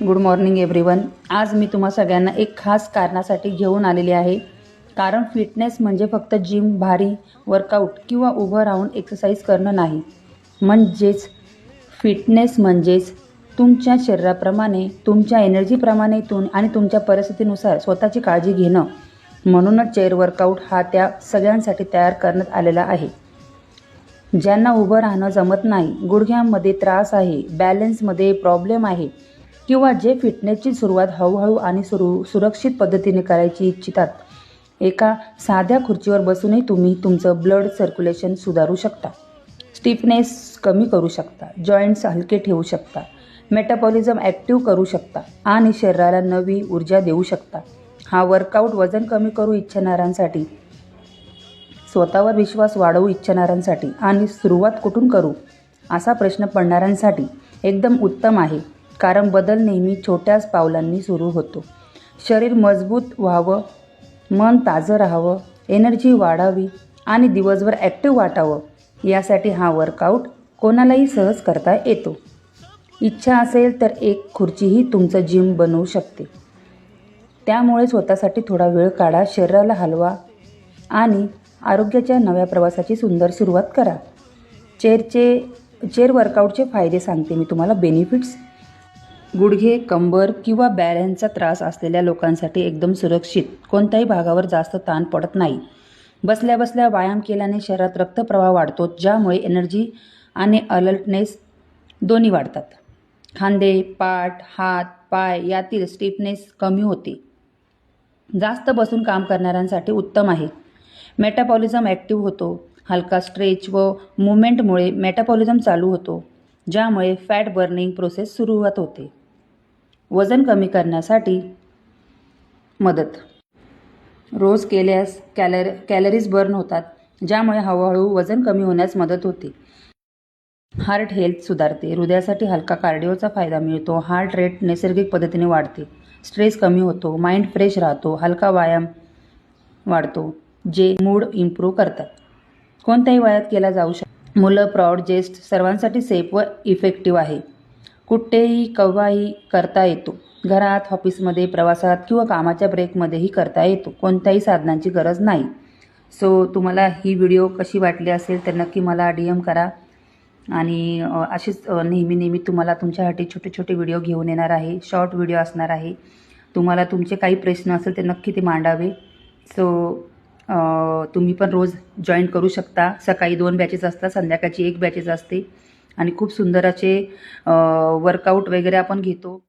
Good morning everyone आज मी तुम्हा सगळ्यांना एक खास कारणासाठी घेऊन आलेली आहे. कारण फिटनेस म्हणजे फक्त जिम भारी वर्कआउट किंवा उभं राहून एक्सरसाइज करणं नाही. म्हणजेच फिटनेस म्हणजेच तुमच्या शरीराप्रमाणे तुमच्या एनर्जीप्रमाणे तुम आणि तुमच्या परिस्थितीनुसार स्वतःची काळजी घेणं. म्हणूनच चेअर वर्कआउट हा त्या सगळ्यांसाठी तयार करण्यात आलेला आहे. ज्यांना उभं राहणं जमत नाही गुडघ्यांमध्ये त्रास आहे बॅलन्समध्ये प्रॉब्लेम आहे किंवा जे फिटनेसची सुरुवात हळूहळू आणि सुरू सुरक्षित पद्धतीने करायची इच्छितात. एका साध्या खुर्चीवर बसूनही तुम्ही तुमचं ब्लड सर्क्युलेशन सुधारू शकता. स्टिफनेस कमी करू शकता. जॉईंट्स हलके ठेवू शकता. मेटाबॉलिझम ॲक्टिव्ह करू शकता. आणि शरीराला नवी ऊर्जा देऊ शकता. हा वर्कआउट वजन कमी करू इच्छिणाऱ्यांसाठी स्वतःवर विश्वास वाढवू इच्छिणाऱ्यांसाठी आणि सुरुवात कुठून करू असा प्रश्न पडणाऱ्यांसाठी एकदम उत्तम आहे. कारण बदल नेहमी छोट्याच पावलांनी सुरू होतो. शरीर मजबूत व्हावं मन ताजं राहावं एनर्जी वाढावी आणि दिवसभर ॲक्टिव्ह वाटावं यासाठी हा वर्कआउट कोणालाही सहज करता येतो. इच्छा असेल तर एक खुर्चीही तुमचं जिम बनवू शकते. त्यामुळे स्वतःसाठी थोडा वेळ काढा शरीराला हलवा आणि आरोग्याच्या नव्या प्रवासाची सुंदर सुरुवात करा. चेअरचे चेअर वर्कआउटचे फायदे सांगते मी तुम्हाला बेनिफिट्स गुडघे कंबर किंवा बॅऱ्यांचा त्रास असलेल्या लोकांसाठी एकदम सुरक्षित. कोणत्याही भागावर जास्त ताण पडत नाही. बसल्या बसल्या व्यायाम केल्याने शरीरात रक्तप्रवाह वाढतो ज्यामुळे एनर्जी आणि अलर्टनेस दोन्ही वाढतात. खांदे पाठ हात पाय यातील स्टिफनेस कमी होते. जास्त बसून काम करणाऱ्यांसाठी उत्तम आहे. मेटाबॉलिझम ॲक्टिव्ह होतो. हलका स्ट्रेच व मुवमेंटमुळे मेटाबॉलिझम चालू होतो ज्यामुळे फॅट बर्निंग प्रोसेस सुरुवात होते. वजन कमी करण्यासाठी मदत. रोज केल्यास कॅलर कॅलरीज बर्न होतात ज्यामुळे हळूहळू वजन कमी होण्यास मदत होते. हार्ट हेल्थ सुधारते हृदयासाठी हलका कार्डिओचा फायदा मिळतो हार्ट रेट नैसर्गिक पद्धतीने वाढते स्ट्रेस कमी होतो माइंड फ्रेश राहतो हलका व्यायाम वाढतो जे मूड इम्प्रूव्ह करतात. कोणत्याही वयात केला जाऊ शकतो मुलं प्रौढ ज्येष्ठ सर्वांसाठी सेफ व इफेक्टिव्ह आहे. कुठेही केव्हाही करता येतो. घरात ऑफिसमध्ये प्रवासात किंवा कामाच्या ब्रेकमध्येही करता येतो. कोणत्याही साधनांची गरज नाही. सो तुम्हाला ही व्हिडिओ कशी वाटली असेल तर नक्की मला डी एम करा. आणि अशीच नेहमी नेहमी तुम्हाला तुमच्यासाठी छोटे छोटे व्हिडिओ घेऊन येणार आहे. शॉर्ट व्हिडिओ असणार आहे. तुम्हाला तुमचे काही प्रश्न असेल तर नक्की ते मांडावे. सो तुम्ही पण रोज जॉईन करू शकता. सकाळी दोन बॅचेस असतात संध्याकाळची एक बॅचेस असते. आणि खूप सुंदर असे वर्कआउट वगैरे आपण घेतो.